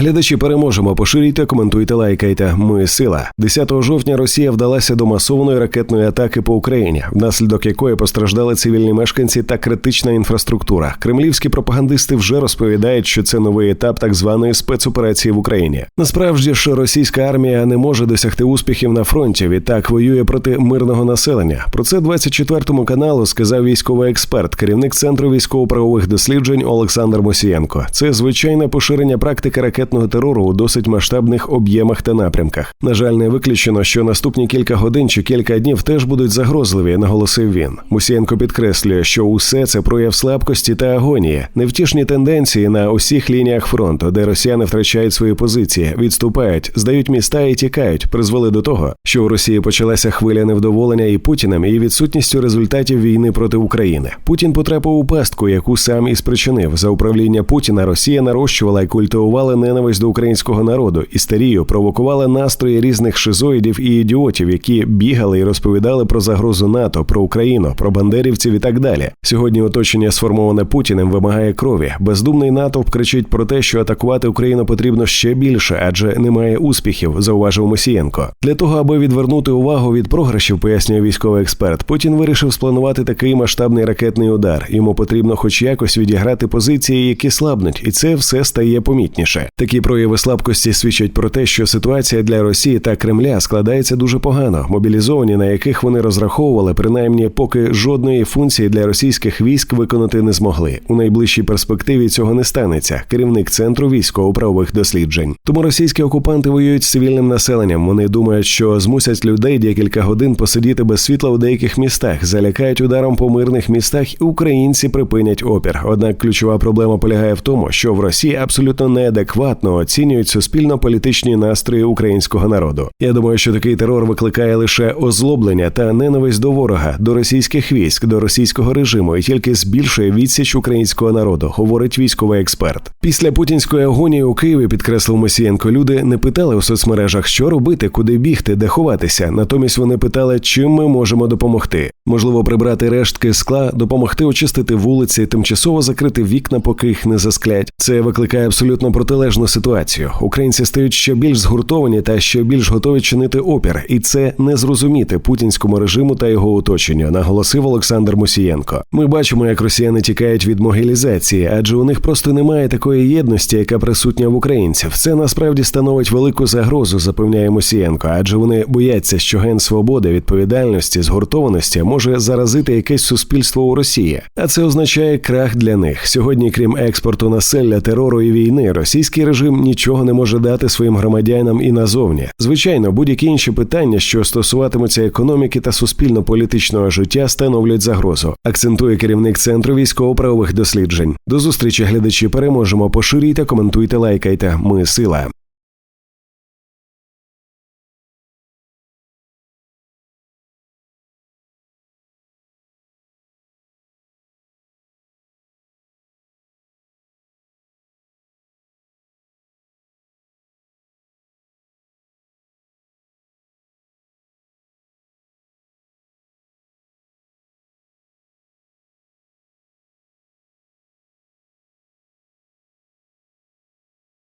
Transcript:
Глядачі переможемо. Поширюйте, коментуйте, лайкайте. Ми сила. 10 жовтня Росія вдалася до масованої ракетної атаки по Україні, внаслідок якої постраждали цивільні мешканці та критична інфраструктура. Кремлівські пропагандисти вже розповідають, що це новий етап так званої спецоперації в Україні. Насправді ж російська армія не може досягти успіхів на фронті. Відтак воює проти мирного населення. Про це 24 каналу сказав військовий експерт, керівник центру військово-правових досліджень Олександр Мосієнко. Це звичайне поширення практики ракетного терору у досить масштабних об'ємах та напрямках. На жаль, не виключено, що наступні кілька годин чи кілька днів теж будуть загрозливі, наголосив він. Мусієнко підкреслює, що усе це прояв слабкості та агонії, невтішні тенденції на усіх лініях фронту, де росіяни втрачають свої позиції, відступають, здають міста і тікають, призвели до того, що у Росії почалася хвиля невдоволення і Путіним, і відсутністю результатів війни проти України. Путін потрапив у пастку, яку сам і спричинив за управління Путіна. Росія нарощувала і культивувала ненависть до українського народу, істерію, провокувала настрої різних шизоїдів і ідіотів, які бігали і розповідали про загрозу НАТО, про Україну, про бандерівців і так далі. Сьогодні оточення, сформоване Путіним, вимагає крові. Бездумний натовп кричить про те, що атакувати Україну потрібно ще більше, адже немає успіхів, зауважив Мосієнко. Для того, аби відвернути увагу від програшів, пояснює військовий експерт. Путін вирішив спланувати такий масштабний ракетний удар. Йому потрібно, хоч якось, відіграти позиції, які слабнуть, і це все стає помітніше. Такі прояви слабкості свідчать про те, що ситуація для Росії та Кремля складається дуже погано. Мобілізовані, на яких вони розраховували, принаймні поки жодної функції для російських військ виконати не змогли. У найближчій перспективі цього не станеться. Керівник центру військово-правових досліджень. Тому російські окупанти воюють з цивільним населенням. Вони думають, що змусять людей декілька годин посидіти без світла у деяких містах, залякають ударом по мирних містах, і українці припинять опір. Однак ключова проблема полягає в тому, що в Росії абсолютно неадекватно оцінюють суспільно-політичні настрої українського народу. Я думаю, що такий терор викликає лише озлоблення та ненависть до ворога, до російських військ, до російського режиму і тільки збільшує відсіч українського народу, говорить військовий експерт. Після путінської агонії у Києві підкреслив Мосієнко. Люди не питали у соцмережах, що робити, куди бігти, де ховатися. Натомість вони питали, чим ми можемо допомогти. Можливо, прибрати рештки скла, допомогти очистити вулиці, тимчасово закрити вікна, поки їх не засклять. Це викликає абсолютно протилежну ситуацію. Українці стають ще більш згуртовані та ще більш готові чинити опір, і це не зрозуміти путінському режиму та його оточенню, наголосив Олександр Мусієнко. Ми бачимо, як росіяни тікають від могилізації, адже у них просто немає такої єдності, яка присутня в українців. Це насправді становить велику загрозу, запевняє Мусієнко, адже вони бояться, що ген свободи, відповідальності, згуртованості може заразити якесь суспільство у Росії, а це означає крах для них. Сьогодні, крім експорту населення, терору і війни, російський режим нічого не може дати своїм громадянам і назовні. Звичайно, будь-які інші питання, що стосуватимуться економіки та суспільно-політичного життя, становлять загрозу. Акцентує керівник центру військово-правових досліджень. До зустрічі глядачі переможемо. Поширюйте, коментуйте, лайкайте. Ми сила.